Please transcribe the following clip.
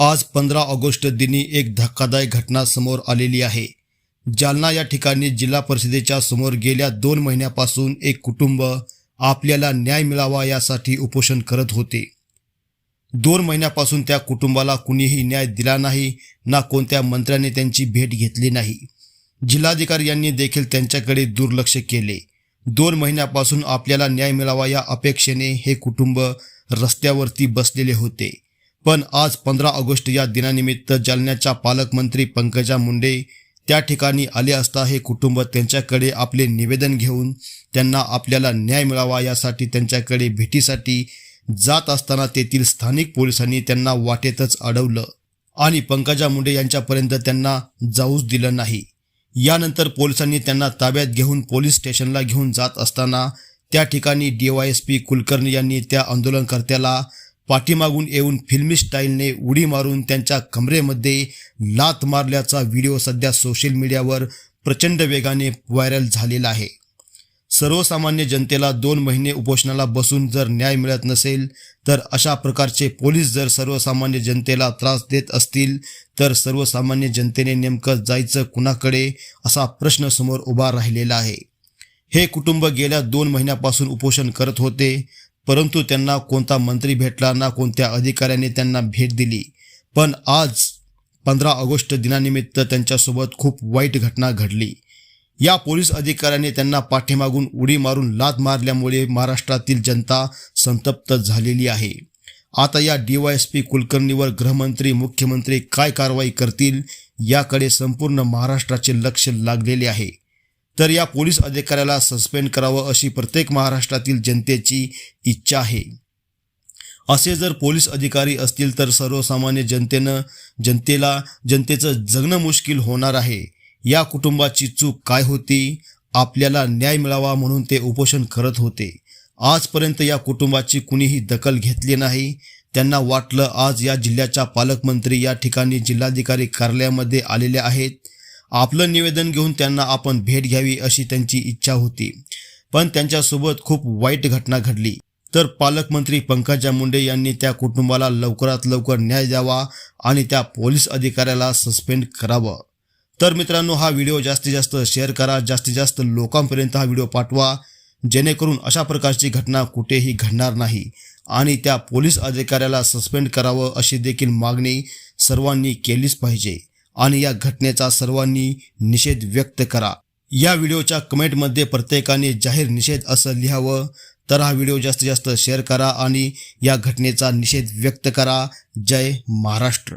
आज पंधरा ऑगस्ट दिनी एक धक्कादायक घटना समोर आलेली आहे. जालना या ठिकाणी जिल्हा परिषदेच्या समोर गेल्या दोन महिन्यापासून एक कुटुंब आपल्याला न्याय मिळावा यासाठी उपोषण करत होते. दोन महिन्यापासून त्या कुटुंबाला कुणीही न्याय दिला नाही ना कोणत्या मंत्र्याने त्यांची भेट घेतली नाही. जिल्हाधिकारी यांनी देखील त्यांच्याकडे दुर्लक्ष केले. दोन महिन्यापासून आपल्याला न्याय मिळावा या अपेक्षेने हे कुटुंब रस्त्यावरती बसलेले होते. पण आज पंधरा ऑगस्ट या दिनानिमित्त जालन्याच्या पालकमंत्री पंकजा मुंडे त्या ठिकाणी आले असता हे कुटुंब त्यांच्याकडे आपले निवेदन घेऊन त्यांना आपल्याला न्याय मिळावा यासाठी त्यांच्याकडे भेटीसाठी जात असताना तेथील स्थानिक पोलिसांनी त्यांना वाटेतच अडवलं आणि पंकजा मुंडे यांच्यापर्यंत त्यांना जाऊच दिलं नाही. यानंतर पोलिसांनी त्यांना ताब्यात घेऊन पोलीस स्टेशनला घेऊन जात असताना त्या ठिकाणी D Y S P Kulkarni यांनी त्या आंदोलनकर्त्याला पाठीमागून येऊन फिल्मी स्टाईलने उडी मारून त्यांच्या कमरेमध्ये लात मारल्याचा व्हिडिओ सध्या सोशल मीडियावर प्रचंड वेगाने व्हायरल झालेला आहे. सर्वसामान्य जनतेला दोन महिने उपोषणाला बसून जर न्याय मिळत नसेल तर अशा प्रकारचे पोलीस जर सर्वसामान्य जनतेला त्रास देत असतील तर सर्वसामान्य जनतेने नेमकं जायचं कुणाकडे असा प्रश्न समोर उभा राहिलेला आहे. हे कुटुंब गेल्या दोन महिन्यापासून उपोषण करत होते परंतु त्यांना कोणता मंत्री भेटला ना कोणत्या अधिकाऱ्याने त्यांना भेट दिली. पण आज पंधरा ऑगस्ट दिनानिमित्त त्यांच्यासोबत खूप वाईट घटना घडली. या पोलीस अधिकाऱ्याने त्यांना पाठीमागून उडी मारून लात मारल्यामुळे महाराष्ट्रातील जनता संतप्त झालेली आहे. आता या डीवायएसपी कुलकर्णीवर गृहमंत्री मुख्यमंत्री काय कारवाई करतील याकडे संपूर्ण महाराष्ट्राचे लक्ष लागलेले आहे. तर या पोलीस अधिकाऱ्याला सस्पेंड करावं अशी प्रत्येक महाराष्ट्रातील जनतेची इच्छा आहे. असे जर पोलीस अधिकारी असतील तर सर्वसामान्य जनतेनं जनतेला जनतेचं जगणं मुश्किल होणार आहे. या कुटुंबाची चूक काय होती? आपल्याला न्याय मिळावा म्हणून ते उपोषण करत होते. आजपर्यंत या कुटुंबाची कुणीही दखल घेतली नाही. त्यांना वाटलं आज या जिल्ह्याच्या पालकमंत्री या ठिकाणी जिल्हाधिकारी कार्यालयामध्ये आलेले आहेत. आपलं निवेदन घेऊन त्यांना आपण भेट घ्यावी अशी त्यांची इच्छा होती. पण त्यांच्यासोबत खूप वाईट घटना घडली. तर पालकमंत्री पंकजा मुंडे यांनी त्या कुटुंबाला लवकरात लवकर न्याय द्यावा आणि त्या पोलीस अधिकाऱ्याला सस्पेंड करावं. तर मित्रांनो हा व्हिडिओ जास्तीत जास्त शेअर करा जास्तीत जास्त लोकांपर्यंत हा व्हिडिओ पाठवा जेणेकरून अशा प्रकारची घटना कुठेही घडणार नाही आणि त्या पोलीस अधिकाऱ्याला सस्पेंड करावं अशी देखील मागणी सर्वांनी केलीच पाहिजे. आणि या घटनेचा सर्वांनी निषेध व्यक्त करा. या व्हिडिओच्या कमेंटमध्ये प्रत्येकाने जाहीर निषेध असं लिहावं. तर हा व्हिडिओ जास्तीत जास्त शेअर करा आणि या घटनेचा निषेध व्यक्त करा. जय महाराष्ट्र.